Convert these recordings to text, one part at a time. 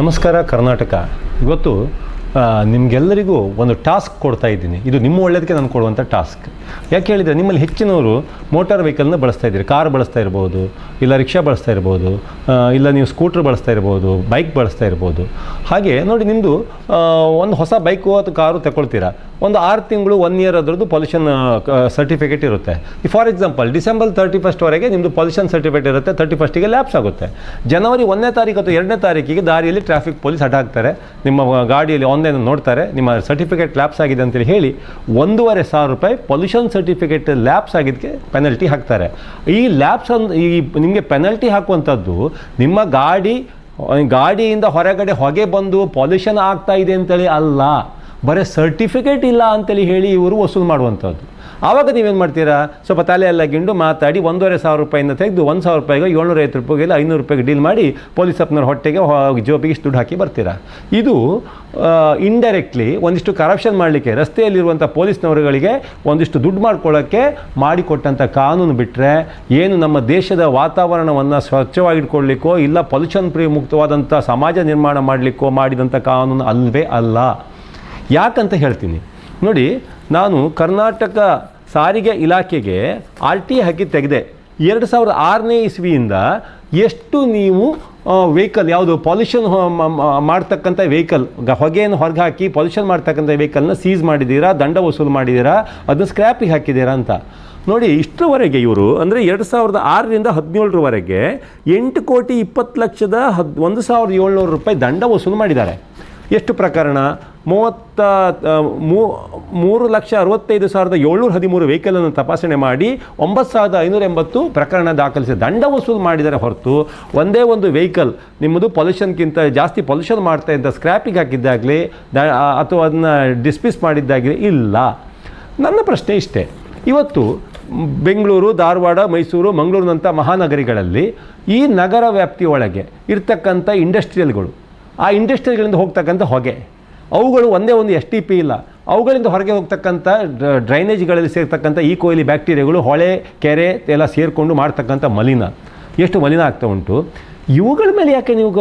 ನಮಸ್ಕಾರ ಕರ್ನಾಟಕ. ಇವತ್ತು ನಿಮಗೆಲ್ಲರಿಗೂ ಒಂದು ಟಾಸ್ಕ್ ಕೊಡ್ತಾ ಇದ್ದೀನಿ. ಇದು ನಿಮ್ಮ ಒಳ್ಳೆಯದಕ್ಕೆ ನಾನು ಕೊಡುವಂಥ ಟಾಸ್ಕ್. ಯಾಕೆ ಹೇಳಿದರೆ, ನಿಮ್ಮಲ್ಲಿ ಹೆಚ್ಚಿನವರು ಮೋಟಾರ್ ವೆಹಿಕಲ್ನ ಬಳಸ್ತಾ ಇದ್ದೀರಿ. ಕಾರ್ ಬಳಸ್ತಾ ಇರ್ಬೋದು, ಇಲ್ಲ ರಿಕ್ಷಾ ಬಳಸ್ತಾ ಇರ್ಬೋದು ಇಲ್ಲ ನೀವು ಸ್ಕೂಟ್ರ್ ಬಳಸ್ತಾ ಇರ್ಬೋದು, ಬೈಕ್ ಬಳಸ್ತಾ ಇರ್ಬೋದು. ಹಾಗೆ ನೋಡಿ ನಿಮ್ಮದು ಒಂದು ಹೊಸ ಬೈಕು ಅಥವಾ ಕಾರು ತಗೊಳ್ತೀರಾ? ಒಂದು ಆರು ತಿಂಗಳು ಒನ್ ಇಯರ್ ಅದರದ್ದು ಪೊಲ್ಯೂಷನ್ ಸರ್ಟಿಫಿಕೇಟ್ ಇರುತ್ತೆ. ಫಾರ್ ಎಕ್ಸಾಂಪಲ್ ಡಿಸೆಂಬರ್ ತರ್ಟಿ ಫಸ್ಟ್ವರೆಗೆ ನಿಮ್ಮದು ಪೊಲ್ಯೂಷನ್ ಸರ್ಟಿಫಿಕೇಟ್ ಇರುತ್ತೆ ತರ್ಟಿ ಫಸ್ಟಿಗೆ ಲ್ಯಾಪ್ಸ್ ಆಗುತ್ತೆ. ಜನವರಿ ಒಂದನೇ ತಾರೀಕು ಅಥವಾ ಎರಡನೇ ತಾರೀಕಿಗೆ ದಾರಿಯಲ್ಲಿ ಟ್ರಾಫಿಕ್ ಪೊಲೀಸ್ ಅಡ್ಡ ಹಾಕ್ತಾರೆ ನಿಮ್ಮ ಗಾಡಿಯಲ್ಲಿ ಆನ್ಲೈನ್ ನೋಡ್ತಾರೆ. ನಿಮ್ಮ ಸರ್ಟಿಫಿಕೇಟ್ ಲ್ಯಾಪ್ಸ್ ಆಗಿದೆ ಅಂತೇಳಿ ಹೇಳಿ, ಒಂದೂವರೆ ಸಾವಿರ ರೂಪಾಯಿ ಪೊಲ್ಯೂಷನ್ ಸರ್ಟಿಫಿಕೇಟ್ ಲ್ಯಾಪ್ಸ್ ಆಗಿದ್ದಕ್ಕೆ ಪೆನಲ್ಟಿ ಹಾಕ್ತಾರೆ. ಈ ಲ್ಯಾಪ್ಸ್ ಅಂದ್ರೆ ಈ, ನಿಮಗೆ ಪೆನಲ್ಟಿ ಹಾಕುವಂಥದ್ದು ನಿಮ್ಮ ಗಾಡಿ ಗಾಡಿಯಿಂದ ಹೊರಗಡೆ ಹೊಗೆ ಬಂದು ಪೊಲ್ಯೂಷನ್ ಆಗ್ತಾ ಇದೆ ಅಂತೇಳಿ ಅಲ್ಲ. ಬರೀ ಸರ್ಟಿಫಿಕೇಟ್ ಇಲ್ಲ ಅಂತೇಳಿ ಹೇಳಿ ಇವರು ವಸೂಲು ಮಾಡುವಂಥದ್ದು. ಆವಾಗ ನೀವೇನು ಮಾಡ್ತೀರಾ? ಸ್ವಲ್ಪ ತಲೆ ಎಲ್ಲ ಗಿಂಡು ಮಾತಾಡಿ ಒಂದೂವರೆ ಸಾವಿರ ರೂಪಾಯಿಂದ ತೆಗೆದು ಒಂದು ಸಾವಿರ ರೂಪಾಯಿಗೆ ಏಳ್ನೂರ ಐವತ್ತು ರೂಪಾಯಿಗೆ ಇಲ್ಲ ಐನೂರು ರೂಪಾಯಿಗೆ ಡೀಲ್ ಮಾಡಿ ಪೊಲೀಸ್ ಅಪ್ನವ್ರ ಹೊಟ್ಟೆಗೆ ಜೋಬಿಗೆ ದುಡ್ಡು ಹಾಕಿ ಬರ್ತೀರಾ? ಇದು ಇಂಡೈರೆಕ್ಟ್ಲಿ ಒಂದಿಷ್ಟು ಕರಪ್ಷನ್ ಮಾಡಲಿಕ್ಕೆ, ರಸ್ತೆಯಲ್ಲಿರುವಂಥ ಪೊಲೀಸ್ನವರುಗಳಿಗೆ ಒಂದಿಷ್ಟು ದುಡ್ಡು ಮಾಡ್ಕೊಳ್ಳೋಕ್ಕೆ ಮಾಡಿಕೊಟ್ಟಂಥ ಕಾನೂನು ಬಿಟ್ಟರೆ ಏನು ನಮ್ಮ ದೇಶದ ವಾತಾವರಣವನ್ನು ಸ್ವಚ್ಛವಾಗಿಟ್ಕೊಳ್ಳಿಕ್ಕೋ ಇಲ್ಲ ಪೊಲ್ಯೂಷನ್ ಫ್ರೀ ಮುಕ್ತವಾದಂಥ ಸಮಾಜ ನಿರ್ಮಾಣ ಮಾಡಲಿಕ್ಕೋ ಮಾಡಿದಂಥ ಕಾನೂನು ಅಲ್ವೇ ಅಲ್ಲ. ಯಾಕಂತ ಹೇಳ್ತೀನಿ. ನೋಡಿ, ನಾನು ಕರ್ನಾಟಕ ಸಾರಿಗೆ ಇಲಾಖೆಗೆ ಆರ್ ಟಿ ಹಾಕಿ ತೆಗೆದೆ ಎರಡು ಸಾವಿರದ ಆರನೇ ಇಸ್ವಿಯಿಂದ ಎಷ್ಟು ನೀವು ವೆಹಿಕಲ್ ಯಾವುದು ಪೊಲ್ಯೂಷನ್ ಮಾಡ್ತಕ್ಕಂಥ ವೆಹಿಕಲ್ ಹೊಗೆಯನ್ನು ಹೊರಗೆ ಹಾಕಿ ಪೊಲ್ಯೂಷನ್ ಮಾಡ್ತಕ್ಕಂಥ ವೆಹಿಕಲ್ನ ಸೀಸ್ ಮಾಡಿದ್ದೀರಾ, ದಂಡ ವಸೂಲು ಮಾಡಿದ್ದೀರಾ, ಅದನ್ನು ಸ್ಕ್ರ್ಯಾಪಿಗೆ ಹಾಕಿದ್ದೀರಾ ಅಂತ. ನೋಡಿ, ಇಷ್ಟರವರೆಗೆ ಇವರು, ಅಂದರೆ ಎರಡು ಸಾವಿರದ ಆರರಿಂದ ಹದಿನೇಳರವರೆಗೆ ಎಂಟು ಕೋಟಿ ಇಪ್ಪತ್ತು ಲಕ್ಷದ ಹದ್, ಒಂದು ಸಾವಿರದ ಏಳ್ನೂರು ರೂಪಾಯಿ ದಂಡ ವಸೂಲು ಮಾಡಿದ್ದಾರೆ. ಎಷ್ಟು ಪ್ರಕರಣ? ಮೂವತ್ತ ಮೂರು ಲಕ್ಷ ಅರವತ್ತೈದು ಸಾವಿರದ ಏಳ್ನೂರ ಹದಿಮೂರು ವೆಹಿಕಲನ್ನು ತಪಾಸಣೆ ಮಾಡಿ ಒಂಬತ್ತು ಸಾವಿರದ ಐನೂರ ಎಂಬತ್ತು ಪ್ರಕರಣ ದಾಖಲಿಸಿ ದಂಡ ವಸೂಲು ಮಾಡಿದರೆ ಹೊರತು ಒಂದೇ ಒಂದು ವೆಹಿಕಲ್ ನಿಮ್ಮದು ಪೊಲ್ಯೂಷನ್ಗಿಂತ ಜಾಸ್ತಿ ಪೊಲ್ಯೂಷನ್ ಮಾಡ್ತಾ ಇದ್ದ ಸ್ಕ್ರ್ಯಾಪಿಗೆ ಹಾಕಿದ್ದಾಗಲಿ ಅಥವಾ ಅದನ್ನು ಡಿಸ್ಮಿಸ್ ಮಾಡಿದ್ದಾಗಲಿ ಇಲ್ಲ. ನನ್ನ ಪ್ರಶ್ನೆ ಇಷ್ಟೇ. ಇವತ್ತು ಬೆಂಗಳೂರು, ಧಾರವಾಡ, ಮೈಸೂರು, ಮಂಗಳೂರಿನಂಥ ಮಹಾನಗರಿಗಳಲ್ಲಿ ಈ ನಗರ ವ್ಯಾಪ್ತಿಯೊಳಗೆ ಇರ್ತಕ್ಕಂಥ ಇಂಡಸ್ಟ್ರಿಯಲ್ಗಳು ಆ ಇಂಡಸ್ಟ್ರಿಗಳಿಂದ ಹೋಗ್ತಕ್ಕಂಥ ಹೊಗೆ. ಅವುಗಳು ಒಂದೇ ಒಂದು ಎಸ್ ಟಿ ಪಿ ಇಲ್ಲ. ಅವುಗಳಿಂದ ಹೊರಗೆ ಹೋಗ್ತಕ್ಕಂಥ ಡ್ರ- ಡ್ರೈನೇಜ್ಗಳಲ್ಲಿ ಸೇರ್ತಕ್ಕಂಥ ಈ ಕೊಯ್ಲಿ ಬ್ಯಾಕ್ಟೀರಿಯಾಗಳು ಹೊಳೆ, ಕೆರೆ ಎಲ್ಲ ಸೇರಿಕೊಂಡು ಮಾಡ್ತಕ್ಕಂಥ ಮಲಿನ. ಎಷ್ಟು ಮಲಿನ ಆಗ್ತಾ ಉಂಟು? ಇವುಗಳ ಮೇಲೆ ಯಾಕೆ ನೀವು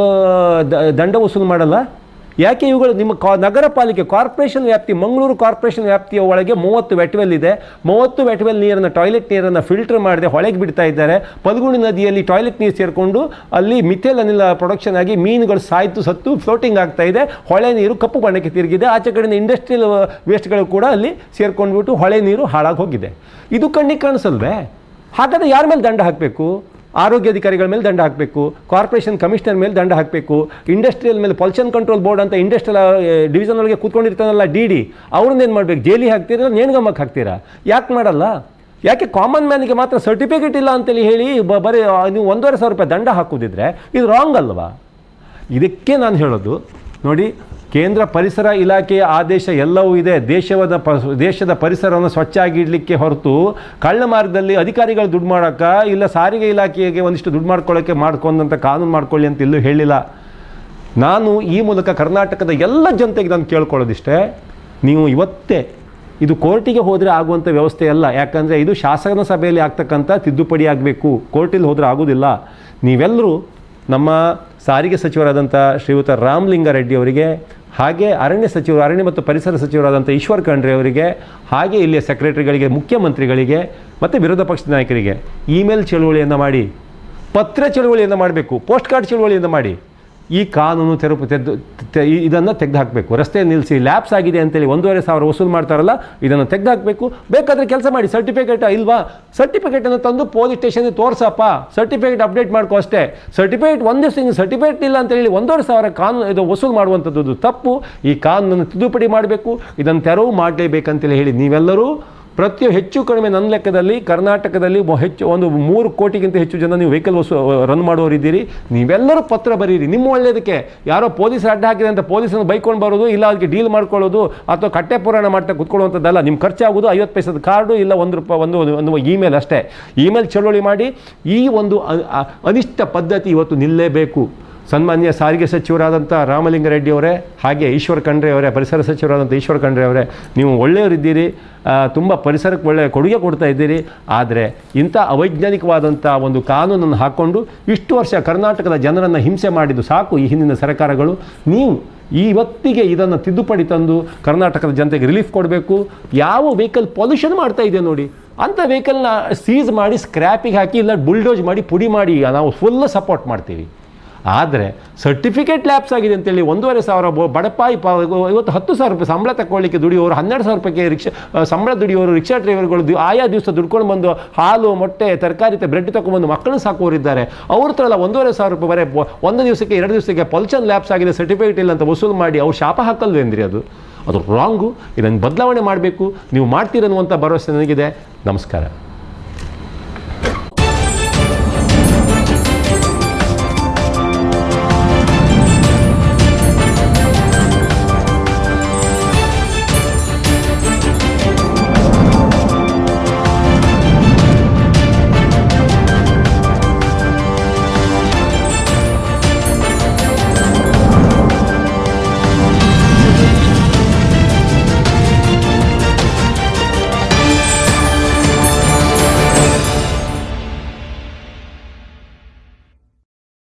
ದಂಡ ವಸೂಲು ಮಾಡಲ್ಲ? ಯಾಕೆ ಇವುಗಳು ನಿಮ್ಮ ಕಾ ನಗರ ಪಾಲಿಕೆ ಕಾರ್ಪೊರೇಷನ್ ವ್ಯಾಪ್ತಿ, ಮಂಗಳೂರು ಕಾರ್ಪೊರೇಷನ್ ವ್ಯಾಪ್ತಿಯ ಒಳಗೆ ಮೂವತ್ತು ವೆಟ್ವೆಲ್ ಇದೆ. ಮೂವತ್ತು ವೆಟ್ವೆಲ್ ನೀರನ್ನು, ಟಾಯ್ಲೆಟ್ ನೀರನ್ನು ಫಿಲ್ಟರ್ ಮಾಡದೆ ಹೊಳೆಗೆ ಬಿಡ್ತಾ ಇದ್ದಾರೆ. ಪಲ್ಗುಣಿ ನದಿಯಲ್ಲಿ ಟಾಯ್ಲೆಟ್ ನೀರು ಸೇರಿಕೊಂಡು ಅಲ್ಲಿ ಮಿಥೇಲ್ ಅನಿಲ ಪ್ರೊಡಕ್ಷನ್ ಆಗಿ ಮೀನುಗಳು ಸಾಯ್ತು ಸತ್ತು ಫ್ಲೋಟಿಂಗ್ ಆಗ್ತಾ ಇದೆ. ಹೊಳೆ ನೀರು ಕಪ್ಪು ಬಣ್ಣಕ್ಕೆ ತಿರುಗಿದೆ. ಆಚೆ ಕಡೆಯಿಂದ ಇಂಡಸ್ಟ್ರಿಯಲ್ ವೇಸ್ಟ್ಗಳು ಕೂಡ ಅಲ್ಲಿ ಸೇರ್ಕೊಂಡ್ಬಿಟ್ಟು ಹೊಳೆ ನೀರು ಹಾಳಾಗಿ ಹೋಗಿದೆ. ಇದು ಕಣ್ಣಿಗೆ ಕಾಣಿಸಲ್ವೇ? ಹಾಗಾದರೆ ಯಾರ ಮೇಲೆ ದಂಡ ಹಾಕಬೇಕು? ಆರೋಗ್ಯ ಅಧಿಕಾರಿಗಳ ಮೇಲೆ ದಂಡ ಹಾಕಬೇಕು, ಕಾರ್ಪೊರೇಷನ್ ಕಮಿಷನರ್ ಮೇಲೆ ದಂಡ ಹಾಕಬೇಕು, ಇಂಡಸ್ಟ್ರಿಯಲ್ ಮೇಲೆ ಪೊಲ್ಯೂಷನ್ ಕಂಟ್ರೋಲ್ ಬೋರ್ಡ್ ಅಂತ ಇಂಡಸ್ಟ್ರಿಯಲ್ ಡಿವಿಷನ್ ಒಳಗೆ ಕೂತ್ಕೊಂಡಿರ್ತಾನಲ್ಲ ಡಿ ಡಿ ಏನು ಮಾಡಬೇಕು? ಜೈಲಿ ಹಾಕ್ತೀರಾ ನೇಣ್ಗಮ್ಮಕ್ಕೆ ಹಾಕ್ತೀರಾ? ಯಾಕೆ ಮಾಡಲ್ಲ? ಯಾಕೆ ಕಾಮನ್ ಮ್ಯಾನಿಗೆ ಮಾತ್ರ ಸರ್ಟಿಫಿಕೇಟ್ ಇಲ್ಲ ಅಂತೇಳಿ ಹೇಳಿ ಬ- ಬರೀ ನೀವು ಒಂದೂವರೆ ಸಾವಿರ ರೂಪಾಯಿ ದಂಡ ಹಾಕೋದಿದ್ರೆ ಇದು ರಾಂಗ್ ಅಲ್ವಾ? ಇದಕ್ಕೆ ನಾನು ಹೇಳೋದು, ನೋಡಿ ಕೇಂದ್ರ ಪರಿಸರ ಇಲಾಖೆಯ ಆದೇಶ ಎಲ್ಲವೂ ಇದೆ. ದೇಶವಾದ ಪ, ದೇಶದ ಪರಿಸರವನ್ನು ಸ್ವಚ್ಛ ಆಗಿಡಲಿಕ್ಕೆ ಹೊರತು ಕಳ್ಳ ಮಾರ್ಗದಲ್ಲಿ ಅಧಿಕಾರಿಗಳು ದುಡ್ಡು ಮಾಡೋಕ್ಕೆ ಇಲ್ಲ ಸಾರಿಗೆ ಇಲಾಖೆಗೆ ಒಂದಿಷ್ಟು ದುಡ್ಡು ಮಾಡ್ಕೊಳ್ಳೋಕ್ಕೆ ಮಾಡ್ಕೊಂಡಂಥ ಕಾನೂನು ಮಾಡ್ಕೊಳ್ಳಿ ಅಂತ ಎಲ್ಲೂ ಹೇಳಿಲ್ಲ. ನಾನು ಈ ಮೂಲಕ ಕರ್ನಾಟಕದ ಎಲ್ಲ ಜನತೆಗೆ ನಾನು ಕೇಳ್ಕೊಳ್ಳೋದಿಷ್ಟೇ, ನೀವು ಇವತ್ತೇ ಇದು ಕೋರ್ಟಿಗೆ ಹೋದರೆ ಆಗುವಂಥ ವ್ಯವಸ್ಥೆ ಅಲ್ಲ. ಯಾಕಂದರೆ ಇದು ಶಾಸನ ಸಭೆಯಲ್ಲಿ ಆಗ್ತಕ್ಕಂಥ ತಿದ್ದುಪಡಿ ಆಗಬೇಕು. ಕೋರ್ಟಲ್ಲಿ ಹೋದರೆ ಆಗೋದಿಲ್ಲ. ನೀವೆಲ್ಲರೂ ನಮ್ಮ ಸಾರಿಗೆ ಸಚಿವರಾದಂಥ ಶ್ರೀಯುತ ರಾಮಲಿಂಗಾರೆಡ್ಡಿ ಅವರಿಗೆ ಹಾಗೆ ಅರಣ್ಯ ಸಚಿವರು, ಅರಣ್ಯ ಮತ್ತು ಪರಿಸರ ಸಚಿವರಾದಂಥ ಈಶ್ವರ್ ಖಂಡ್ರೆ ಅವರಿಗೆ, ಹಾಗೆ ಇಲ್ಲಿಯ ಸೆಕ್ರೆಟರಿಗಳಿಗೆ, ಮುಖ್ಯಮಂತ್ರಿಗಳಿಗೆ, ಮತ್ತು ವಿರೋಧ ಪಕ್ಷದ ನಾಯಕರಿಗೆ, ಇಮೇಲ್ ಚಳುವಳಿಯನ್ನು ಮಾಡಿ, ಪತ್ರ ಚಳುವಳಿಯನ್ನು ಮಾಡಬೇಕು, ಪೋಸ್ಟ್ ಕಾರ್ಡ್ ಚಳುವಳಿಯನ್ನು ಮಾಡಿ. ಈ ಕಾನೂನು ತೆರಪು ತೆದ್ದು ಇದನ್ನು ತೆಗೆದು ಹಾಕಬೇಕು ರಸ್ತೆ ನಿಲ್ಲಿಸಿ ಲ್ಯಾಬ್ಸ್ ಆಗಿದೆ ಅಂತೇಳಿ ಒಂದೂವರೆ ಸಾವಿರ ವಸೂಲು ಮಾಡ್ತಾರಲ್ಲ, ಇದನ್ನು ತೆಗೆದು ಹಾಕಬೇಕು ಬೇಕಾದರೆ ಕೆಲಸ ಮಾಡಿ ಸರ್ಟಿಫಿಕೇಟ್ ಇಲ್ವಾ? ಸರ್ಟಿಫಿಕೇಟನ್ನು ತಂದು ಪೊಲೀಸ್ ಸ್ಟೇಷನ್ಗೆ ತೋರಿಸಪ್ಪ. ಸರ್ಟಿಫಿಕೇಟ್ ಅಪ್ಡೇಟ್ ಮಾಡ್ಕೋ ಅಷ್ಟೇ. ಸರ್ಟಿಫಿಕೇಟ್ ಒಂದೇ ಸಿಂಗ್ ಸರ್ಟಿಫಿಕೇಟ್ ಇಲ್ಲ ಅಂತ ಹೇಳಿ ಒಂದೂವರೆ ಸಾವಿರ ಕಾನೂನು ಇದು ವಸೂಲು ಮಾಡುವಂಥದ್ದು ತಪ್ಪು. ಈ ಕಾನೂನನ್ನು ತಿದ್ದುಪಡಿ ಮಾಡಬೇಕು. ಇದನ್ನು ತೆರವು ಮಾಡಲೇಬೇಕಂತೇಳಿ ಹೇಳಿ ನೀವೆಲ್ಲರೂ ಪ್ರತಿ ಹೆಚ್ಚು ಕಡಿಮೆ ನನ್ನ ಲೆಕ್ಕದಲ್ಲಿ ಕರ್ನಾಟಕದಲ್ಲಿ ಹೆಚ್ಚು ಒಂದು ಮೂರು ಕೋಟಿಗಿಂತ ಹೆಚ್ಚು ಜನ ನೀವು ವೆಹಿಕಲ್ ವಸು ರನ್ ಮಾಡೋರಿದ್ದೀರಿ ನೀವೆಲ್ಲರೂ ಪತ್ರ ಬರೀರಿ. ನಿಮ್ಮ ಒಳ್ಳೆಯದಕ್ಕೆ ಯಾರೋ ಪೊಲೀಸ್ ಅಡ್ಡ ಹಾಕಿದೆ ಅಂತ ಪೊಲೀಸನ್ನು ಬೈಕೊಂಡು ಬರೋದು, ಇಲ್ಲ ಅದಕ್ಕೆ ಡೀಲ್ ಮಾಡ್ಕೊಳ್ಳೋದು, ಅಥವಾ ಕಟ್ಟೆ ಪುರಾಣ ಮಾಡ್ತಾ ಕುತ್ಕೊಳ್ಳುವಂಥದ್ದಲ್ಲ ನಿಮ್ಮ ಖರ್ಚಾಗೋದು ಐವತ್ತು ಪೈಸದ ಕಾರ್ಡು, ಇಲ್ಲ ಒಂದು ರೂಪಾಯಿ ಒಂದು, ಒಂದು- ಇಮೇಲ್ ಅಷ್ಟೇ. ಇಮೇಲ್ ಚಳುವಳಿ ಮಾಡಿ ಈ ಒಂದು ಅನಿಷ್ಟ ಪದ್ಧತಿ ಇವತ್ತು ನಿಲ್ಲೇಬೇಕು. ಸನ್ಮಾನ್ಯ ಸಾರಿಗೆ ಸಚಿವರಾದಂಥ ರಾಮಲಿಂಗರೆಡ್ಡಿ ಅವರೇ ಹಾಗೆ ಈಶ್ವರ್ ಖಂಡ್ರೆ ಅವರೇ, ಪರಿಸರ ಸಚಿವರಾದಂಥ ಈಶ್ವರ್ ಖಂಡ್ರೆ ಅವರೇ, ನೀವು ಒಳ್ಳೆಯವರಿದ್ದೀರಿ ತುಂಬ ಪರಿಸರಕ್ಕೆ ಒಳ್ಳೆಯ ಕೊಡುಗೆ ಕೊಡ್ತಾ ಇದ್ದೀರಿ. ಆದರೆ ಇಂಥ ಅವೈಜ್ಞಾನಿಕವಾದಂಥ ಒಂದು ಕಾನೂನನ್ನು ಹಾಕ್ಕೊಂಡು ಇಷ್ಟು ವರ್ಷ ಕರ್ನಾಟಕದ ಜನರನ್ನು ಹಿಂಸೆ ಮಾಡಿದ್ದು ಸಾಕು ಈ ಹಿಂದಿನ ಸರ್ಕಾರಗಳು. ನೀವು ಈ ಇವತ್ತಿಗೆ ಇದನ್ನು ತಿದ್ದುಪಡಿ ತಂದು ಕರ್ನಾಟಕದ ಜನತೆಗೆ ರಿಲೀಫ್ ಕೊಡಬೇಕು. ಯಾವ ವೆಹಿಕಲ್ ಪೊಲ್ಯೂಷನ್ ಮಾಡ್ತಾ ಇದೆ ನೋಡಿ. ಅಂಥ ವೆಹಿಕಲ್ನ ಸೀಸ್ ಮಾಡಿ ಸ್ಕ್ರ್ಯಾಪಿಗೆ ಹಾಕಿ ಇಲ್ಲ ಬುಲ್ಡೋಜ್ ಮಾಡಿ, ಪುಡಿ ಮಾಡಿ, ನಾವು ಫುಲ್ ಸಪೋರ್ಟ್ ಮಾಡ್ತೀವಿ. ಆದರೆ ಸರ್ಟಿಫಿಕೇಟ್ ಲ್ಯಾಪ್ಸ್ ಆಗಿದೆ ಅಂತೇಳಿ ಒಂದೂವರೆ ಸಾವಿರ ಬಡಪಾಯಿ ಇವತ್ತು ಹತ್ತು ಸಾವಿರ ರೂಪಾಯಿ ಸಂಬಳ ತಗೊಳ್ಳಿಕ್ಕೆ ದುಡಿಯೋರು, ಹನ್ನೆರಡು ಸಾವಿರ ರೂಪಾಯಿಗೆ ರಿಕ್ಷಾ ಸಂಬಳ ದುಡಿಯೋರು, ರಿಕ್ಷಾ ಡ್ರೈವರ್ಗಳು ಆಯಾ ದಿವಸ ದುಡ್ಕೊಂಡು ಬಂದು ಹಾಲು, ಮೊಟ್ಟೆ, ತರಕಾರಿ ಬ್ರೆಡ್ ತಗೊಂಡ್ಬಂದು ಮಕ್ಕಳನ್ನ ಸಾಕುವರಿದ್ದಾರೆ ಅವ್ರ ಥರ ಒಂದೂವರೆ ಸಾವಿರ ರೂಪಾಯಿ ಬರೀ ಒಂದು ದಿವಸಕ್ಕೆ, ಎರಡು ದಿವಸಕ್ಕೆ ಪಲ್ಚನ್ ಲ್ಯಾಪ್ಸ್ ಆಗಿದೆ, ಸರ್ಟಿಫಿಕೇಟ್ ಇಲ್ಲ ಅಂತ ವಸೂಲು ಮಾಡಿ ಅವ್ರು ಶಾಪ ಹಾಕಲ್ವೇಂದ್ರಿ ಅದು? ಅದು ರಾಂಗು ಇದನ್ನು ಬದಲಾವಣೆ ಮಾಡಬೇಕು. ನೀವು ಮಾಡ್ತೀರನ್ನುವಂಥ ಭರವಸೆ ನನಗಿದೆ. ನಮಸ್ಕಾರ.